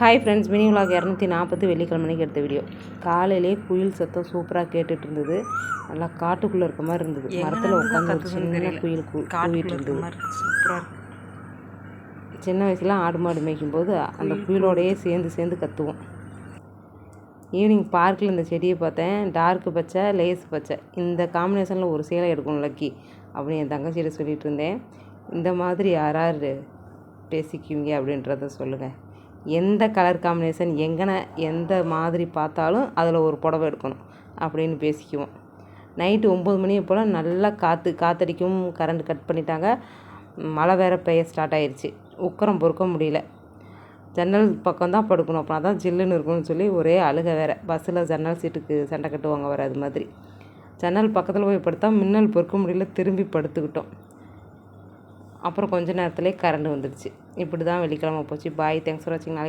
Hi friends mini vlog இரநூத்தி நாற்பது வெள்ளிக்கிழமைக்கு எடுத்த வீடியோ காலையிலே குயில் சத்தம் சூப்பராக கேட்டுட்டு இருந்தது நல்லா காட்டுக்குள்ளே இருக்க மாதிரி இருந்தது. மரத்தில் உட்காந்து சின்ன குயில் கூவிட்டு இருந்தது. சின்ன வயசுல ஆடு மாடு மேய்க்கும்போது அந்த குயிலோடையே சேர்ந்து சேர்ந்து கத்துவோம். ஈவினிங் பார்க்கில் இந்த செடியை பார்த்தேன். டார்க் பச்சை லேஸ் பச்சை. இந்த காம்பினேஷனில் ஒரு சேலை எடுக்கணும் லக்கி அப்படின்னு என் தங்கச்சியிட்ட சொல்லிட்டு இருந்தேன். இந்த மாதிரி யாராரு பேசிக்குவீங்க அப்படின்றத சொல்லுங்கள் எந்த கலர் காம்பினேஷன் எங்கன எந்த மாதிரி பார்த்தாலும் அதில் ஒரு புடவை எடுக்கணும் அப்படின்னு பேசிக்குவோம். நைட்டு ஒம்பது மணியை போல் நல்லா காற்று காற்றடிக்கும் கரண்ட் கட் பண்ணிட்டாங்க. மழை வேற பெய்ய ஸ்டார்ட் ஆயிடுச்சு உக்கரம் பொறுக்க முடியல. ஜன்னல் பக்கம் தான் படுக்கணும். அப்போ தான் ஜில்லுன்னு இருக்கும்னு சொல்லி ஒரே அழுக வேற. பஸ்ஸில் ஜன்னல் சீட்டுக்கு சண்டை கட்டுவாங்க வேறு அது மாதிரி. ஜன்னல் பக்கத்தில் போய் படுத்தால் மின்னல் பொறுக்க முடியல. திரும்பி படுத்துக்கிட்டோம். அப்புறம் கொஞ்ச நேரத்துலேயே கரண்ட் வந்துடுச்சு. இப்படி தான் வெள்ளிக்கிழமை போச்சு. பாய் தேங்க்ஸ் ஃபார் வாட்சிங் நாளைக்கு